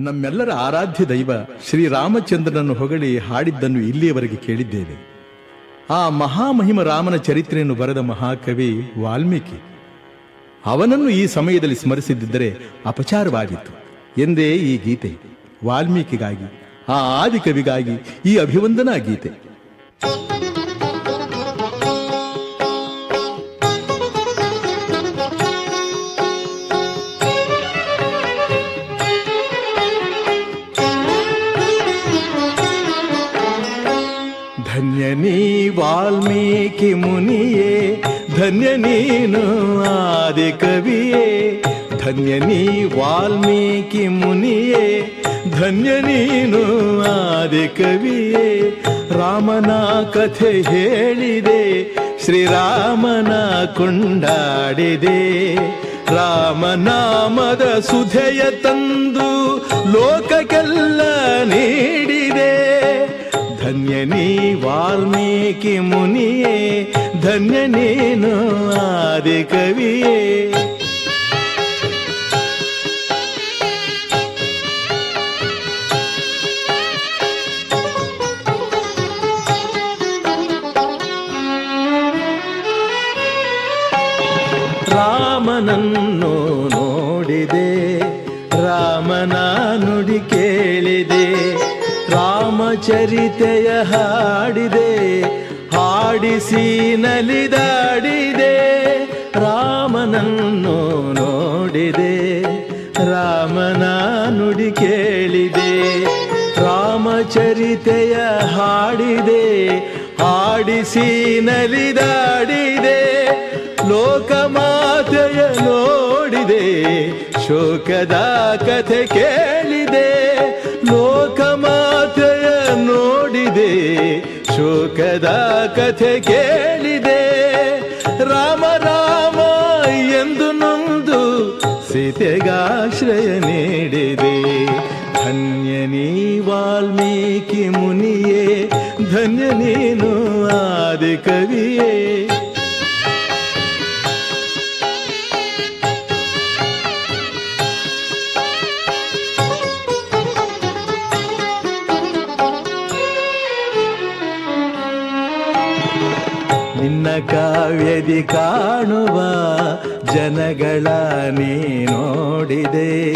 ನಮ್ಮೆಲ್ಲರ ಆರಾಧ್ಯ ದೈವ ಶ್ರೀರಾಮಚಂದ್ರನನ್ನು ಹೊಗಳಿ ಹಾಡಿದ್ದನ್ನು ಇಲ್ಲಿಯವರೆಗೆ ಕೇಳಿದ್ದೇವೆ ಆ ಮಹಾಮಹಿಮ ರಾಮನ ಚರಿತ್ರೆಯನ್ನು ಬರೆದ ಮಹಾಕವಿ ವಾಲ್ಮೀಕಿ. ಅವನನ್ನು ಈ ಸಮಯದಲ್ಲಿ ಸ್ಮರಿಸಿದ್ದರೆ ಅಪಚಾರವಾಗಿತ್ತು. ಎಂದೇ ಈ ಗೀತೆ. ವಾಲ್ಮೀಕಿಗಾಗಿ, ಆ ಆದಿಕವಿಗಾಗಿ ಈ ಅಭಿವಂದನಾ ಗೀತೆ. ವಾಲ್ಮೀಕಿ ಮುನಿಯೇ, ಧನ್ಯ ನೀನು ಆದಿ ಕವಿಯೇ. ಧನ್ಯ ನೀ ವಾಲ್ಮೀಕಿ ಮುನಿಯೇ, ಧನ್ಯ ನೀನು ಆದಿ ಕವಿಯೇ. ರಾಮನ ಕಥೆ ಹೇಳಿದೆ, ಶ್ರೀರಾಮನ ಕೊಂಡಾಡಿದೆ. ರಾಮನಾಮದ ಸುಧೆಯ ತಂದು ಲೋಕಕ್ಕೆಲ್ಲ ನೀಡಿದೆ. ಧನ್ಯ ನೀ ವಾಲ್ಮೀಕಿ ಮುನಿಯೇ ಧನ್ಯ ನೀನು ಆದಿ ಕವಿಯೇ ರಾಮನನ್ನು ನೋಡಿದೆ ರಾಮಚರಿತೆಯ ಹಾಡಿದೆ ಹಾಡಿಸಿ ನಲಿದಾಡಿದೆ ರಾಮನನ್ನು ನೋಡಿದೆ, ರಾಮನ ನುಡಿ ಕೇಳಿದೆ ರಾಮಚರಿತೆಯ ಹಾಡಿದೆ ಹಾಡಿಸಿ ನಲಿದಾಡಿದೆ ಲೋಕಮಾತೆಯ ನೋಡಿದೆ, ಶೋಕದ ಕಥೆ ಕೇಳಿದೆ ಲೋಕಮಾತೆಯ ನೋಡಿದೆ, ಶೋಕದ ಕಥೆ ಕೇಳಿದೆ. ರಾಮ ರಾಮ ಎಂದು ನೊಂದು ಸೀತೆಗಾಶ್ರಯ ನೀಡಿದೆ. ಧನ್ಯ ನೀ ವಾಲ್ಮೀಕಿ ಮುನಿಯೇ, ಧನ್ಯ ನೀನು ಆದಿ ಕವಿಯೇ ನಿನ್ನ ಕಾವ್ಯದಿ ಕಾಣುವ ಜನಗಳ ನೀ ನೋಡಿದೆ.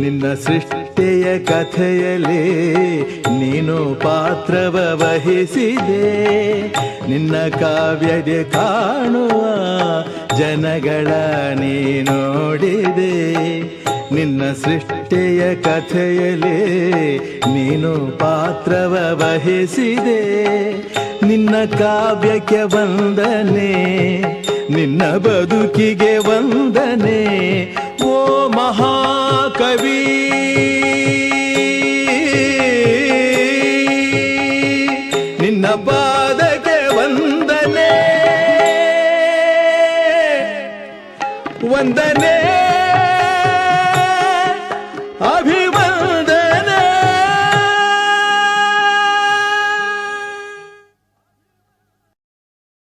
ನಿನ್ನ ಸೃಷ್ಟಿಯ ಕಥೆಯಲ್ಲಿ ನೀನು ಪಾತ್ರವ ವಹಿಸಿದೆ. ನಿನ್ನ ಕಾವ್ಯದಿ ಕಾಣುವ ಜನಗಳ ನೀ ನೋಡಿದೆ. ನಿನ್ನ ಸೃಷ್ಟಿಯ ಕಥೆಯಲ್ಲಿ ನೀನು ಪಾತ್ರವ ವಹಿಸಿದೆ. ನಿನ್ನ ಕಾವ್ಯಕ್ಕೆ ವಂದನೆ, ನಿನ್ನ ಬದುಕಿಗೆ ವಂದನೆ, ಓ ಮಹಾಕವಿ. ನಿನ್ನ ಪಾದಕ್ಕೆ ವಂದನೆ ವಂದನೆ.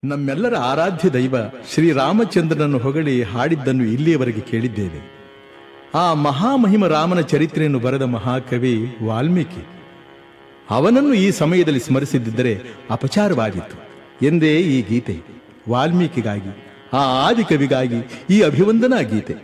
ನಮ್ಮೆಲ್ಲರ ಆರಾಧ್ಯ ದೈವ ಶ್ರೀರಾಮಚಂದ್ರನನ್ನು ಹೊಗಳಿ ಹಾಡಿದ್ದನ್ನು ಇಲ್ಲಿಯವರೆಗೆ ಕೇಳಿದ್ದೇವೆ ಆ ಮಹಾಮಹಿಮ ರಾಮನ ಚರಿತ್ರೆಯನ್ನು ಬರೆದ ಮಹಾಕವಿ ವಾಲ್ಮೀಕಿ. ಅವನನ್ನು ಈ ಸಮಯದಲ್ಲಿ ಸ್ಮರಿಸಿದ್ದರೆ ಅಪಚಾರವಾಗಿತ್ತು ಎಂದೇ ಈ ಗೀತೆ. ವಾಲ್ಮೀಕಿಗಾಗಿ, ಆ ಆದಿಕವಿಗಾಗಿ ಈ ಅಭಿವಂದನಾ ಗೀತೆ.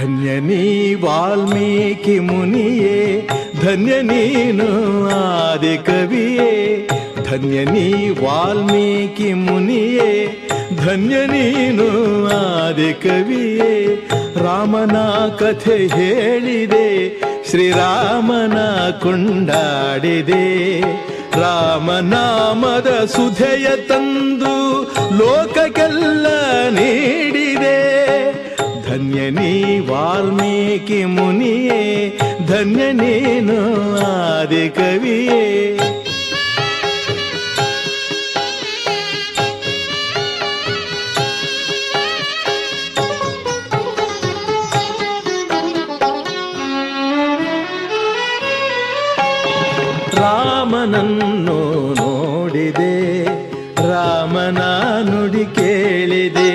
ಧನ್ಯ ನೀ ವಾಲ್ಮೀಕಿ ಮುನಿಯೇ, ಧನ್ಯ ನೀನು ಆದಿ ಕವಿಯೇ, ಧನ್ಯ ನೀ ವಾಲ್ಮೀಕಿ ಮುನಿಯೇ, ಧನ್ಯ ನೀನು ಆದಿ ಕವಿಯೇ. ರಾಮನ ಕಥೆ ಹೇಳಿದೆ, ಶ್ರೀರಾಮನ ಕೊಂಡಾಡಿದೆ. ರಾಮನಾಮದ ಸುಧೆಯ ತಂದು ಲೋಕಕ್ಕೆಲ್ಲ ನೀಡಿದೆ. ಧನ್ಯ ನೀ ವಾಲ್ಮೀಕಿ ಮುನಿಯೇ ಧನ್ಯ ನೀನು ಆದಿ ಕವಿಯೇ ರಾಮನನ್ನು ನೋಡಿದೆ ರಾಮನ ನುಡಿ ಕೇಳಿದೆ